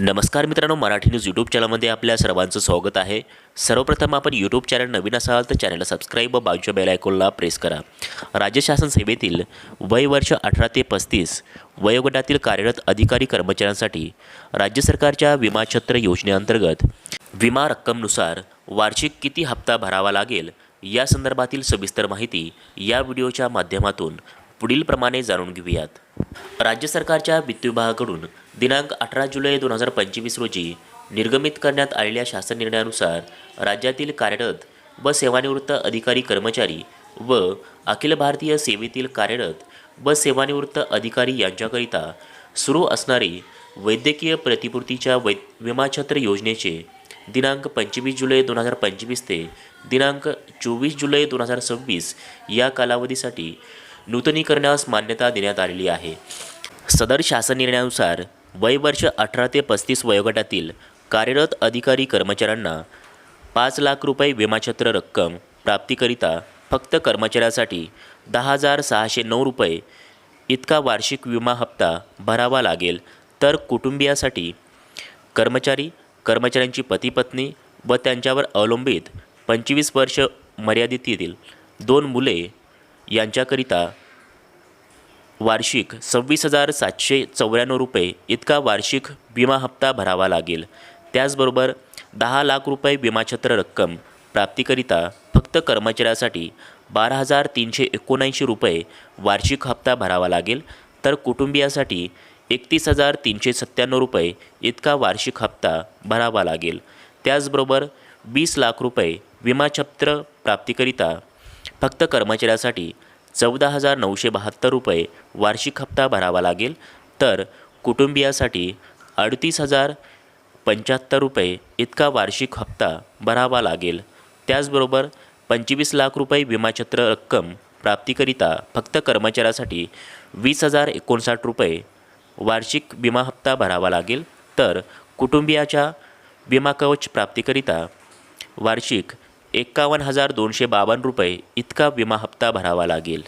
नमस्कार मित्रांनो Marathi news YouTube चॅनलमध्ये आपल्या सर्वांचं स्वागत आहे. सर्वप्रथम आपण यूट्यूब चॅनल नवीन असाल तर चॅनलला सबस्क्राईब व बाजूच्या बेल आयकॉनला प्रेस करा. राज्य शासन सेवेतील वय वर्ष अठरा ते पस्तीस वयोगटातील कार्यरत अधिकारी कर्मचाऱ्यांसाठी राज्य सरकारच्या विमा छत्र योजनेअंतर्गत विमा रक्कमनुसार वार्षिक किती हप्ता भरावा लागेल या संदर्भातील सविस्तर माहिती या व्हिडिओच्या माध्यमातून पुढीलप्रमाणे जाणून घेऊयात. राज्य सरकारच्या वित्त विभागाकडून दिनांक अठरा जुलै दोन हजार पंचवीस रोजी निर्गमित करण्यात आलेल्या शासन निर्णयानुसार राज्यातील कार्यरत व सेवानिवृत्त अधिकारी कर्मचारी व अखिल भारतीय सेवेतील कार्यरत व सेवानिवृत्त अधिकारी यांच्याकरिता सुरू असणारी वैद्यकीय प्रतिपूर्तीच्या वै विमाछत्र योजनेचे दिनांक पंचवीस जुलै दोन हजार पंचवीस ते दिनांक चोवीस जुलै दोन हजार सव्वीस या कालावधीसाठी नूतनीकरणास मान्यता देण्यात आलेली आहे. सदर शासन निर्णयानुसार वय वर्ष अठरा ते पस्तीस वयोगटातील कार्यरत अधिकारी कर्मचाऱ्यांना पाच लाख रुपये विमाछत्र रक्कम प्राप्तीकरिता फक्त कर्मचाऱ्यासाठी दहा हजार सहाशे नऊ रुपये इतका वार्षिक विमा हप्ता भरावा लागेल. तर कुटुंबियासाठी कर्मचारी कर्मचाऱ्यांची पती पत्नी व त्यांच्यावर अवलंबित पंचवीस वर्ष मर्यादितील दोन मुले यांच्याकरिता वार्षिक सव्वीस हजार सातशे चौऱ्याण्णव रुपये इतका वार्षिक विमा हप्ता भरावा लागेल. त्याचबरोबर दहा लाख रुपये विमाछत्र रक्कम प्राप्तीकरिता फक्त कर्मचाऱ्यासाठी बारा हजार तीनशे एकोणऐंशी रुपये वार्षिक हप्ता भरावा लागेल. तर कुटुंबियासाठी एकतीस हजार तीनशे सत्त्याण्णव रुपये इतका वार्षिक हप्ता भरावा लागेल. त्याचबरोबर वीस लाख रुपये विमाछत्र प्राप्तीकरिता फक्त कर्मचाऱ्यासाठी चौदा हजार नऊशे बहात्तर रुपये वार्षिक हप्ता भरावा लागेल. तर कुटुंबियासाठी अडतीस हजार पंच्याहत्तर रुपये इतका वार्षिक हप्ता भरावा लागेल. त्याचबरोबर पंचवीस लाख रुपये विमाछत्र रक्कम प्राप्तीकरिता फक्त कर्मचाऱ्यासाठी वीस हजार एकोणसाठ रुपये वार्षिक विमा हप्ता भरावा लागेल. तर कुटुंबियाच्या विमा कवच प्राप्तीकरिता वार्षिक एक्कावन्न हजार दोनशे बावन्न रुपये इतका विमा हप्ता भरावा लागेल.